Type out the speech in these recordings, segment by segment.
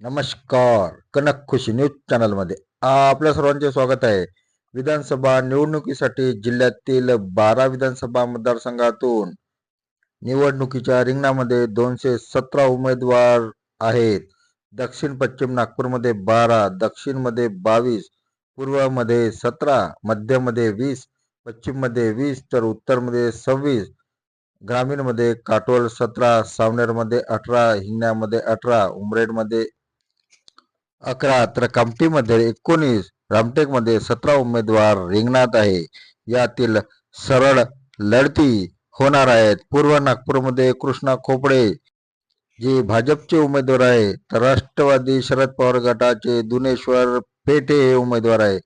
नमस्कार. कनक खुशी न्यूज चॅनलमध्ये आपल्या सर्वांचे स्वागत आहे. विधानसभा निवडणुकीसाठी जिल्ह्यातील बारा विधानसभा मतदारसंघातून निवडणुकीच्या रिंगणामध्ये दोनशे सतरा उमेदवार आहेत. दक्षिण पश्चिम नागपूरमध्ये बारा दक्षिणमध्ये बावीस पूर्वमध्ये सतरा मध्यमध्ये वीस पश्चिममध्ये वीस तर उत्तरमध्ये सव्वीस ग्रामीणमध्ये काटोल सतरा सावनेरमध्ये अठरा हिंगण्यामध्ये अठरा उमरेडमध्ये अकरा तर कामठीमध्ये एकोणीस रामटेकमध्ये सतरा उमेदवार रिंगणात आहे. यातील सरळ लढती होणार आहेत. पूर्व नागपूरमध्ये कृष्णा खोपडे जे भाजपचे उमेदवार आहे तर राष्ट्रवादी शरद पवार गटाचे दुनेश्वर पेठे हे उमेदवार आहे.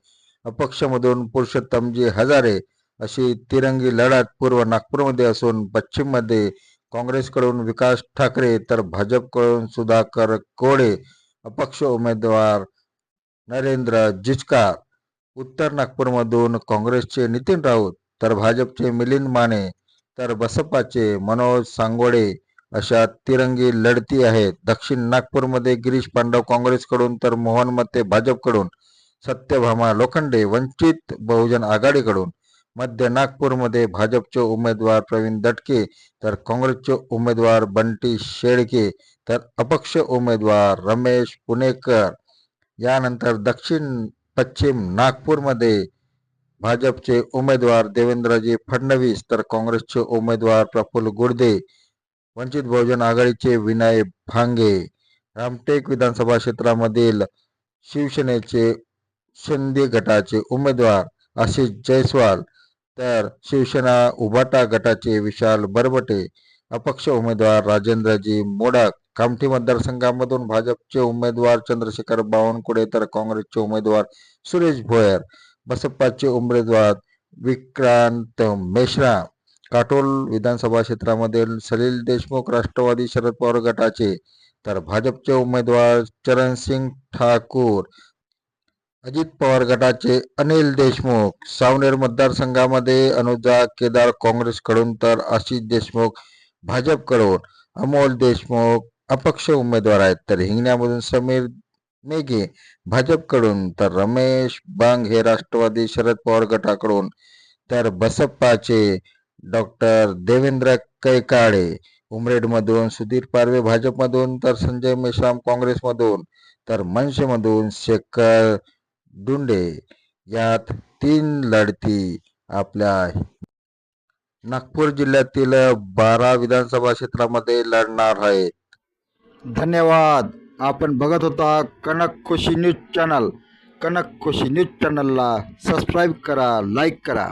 अपक्षमधून पुरुषोत्तमजी हजारे अशी तिरंगी लढत पूर्व नागपूरमध्ये असून पश्चिममध्ये काँग्रेसकडून विकास ठाकरे तर भाजपकडून सुधाकर कोडे अपक्ष उमेदवार नरेंद्र जिचकार. उत्तर नागपूरमधून काँग्रेसचे नितीन राऊत तर भाजपचे मिलिंद माने तर बसपाचे मनोज सांगोडे अशा तिरंगी लढती आहेत. दक्षिण नागपूरमध्ये गिरीश पांडव काँग्रेसकडून तर मोहन मते भाजपकडून सत्यभामा लोखंडे वंचित बहुजन आघाडीकडून मध्य नागपूरमध्ये भाजपचे उमेदवार प्रवीण दटके तर काँग्रेसचे उमेदवार बंटी शेळके तर अपक्ष उमेदवार रमेश पुणेकर. यानंतर दक्षिण पश्चिम नागपूरमध्ये भाजपचे उमेदवार देवेंद्रजी फडणवीस तर काँग्रेसचे उमेदवार प्रफुल्ल गुर्दे वंचित बहुजन आघाडीचे विनय भांगे. रामटेक विधानसभा क्षेत्रामधील शिवसेनेचे शिंदे गटाचे उमेदवार आशिष जयस्वाल तर शिवसेना उभाटा गटाचे विशाल बरबटे अपक्ष उमेदवार राजेंद्रजी मोडक कामठी मतदारसंघामधून भाजपचे उमेदवार चंद्रशेखर बावनकुळे तर काँग्रेसचे उमेदवार सुरेश भोयर बसपाचे उमेदवार विक्रांत मेश्रा काटोल विधानसभा क्षेत्रामधील सलील देशमुख राष्ट्रवादी शरद पवार गटाचे तर भाजपचे उमेदवार चरणसिंग ठाकूर अजित पवार गटाचे अनिल देशमुख. सावनेर मतदारसंघामध्ये अनुजा केदार काँग्रेसकडून तर आशिष देशमुख भाजपकडून. अमोल देशमुख अपक्ष उमेदवार आहेत. तर हिंगण्यामधून समीर मेघे भाजपकडून. तर रमेश बांग हे राष्ट्रवादी शरद पवार गटाकडून. तर बसप्पाचे डॉक्टर देवेंद्र कैकाळे उमरेडमधून सुधीर पारवे भाजपमधून. तर संजय मेश्राम काँग्रेसमधून. तर मनसेमधून शेखर डुंडे यात तीन लढती आपल्या नागपूर जिल्ह्यातील बारा विधानसभा क्षेत्रामध्ये लढणार आहेत. धन्यवाद. आपण बघत होता Kanak Khushi news channel. Kanak Khushi news चॅनलला सबस्क्राईब करा लाईक करा.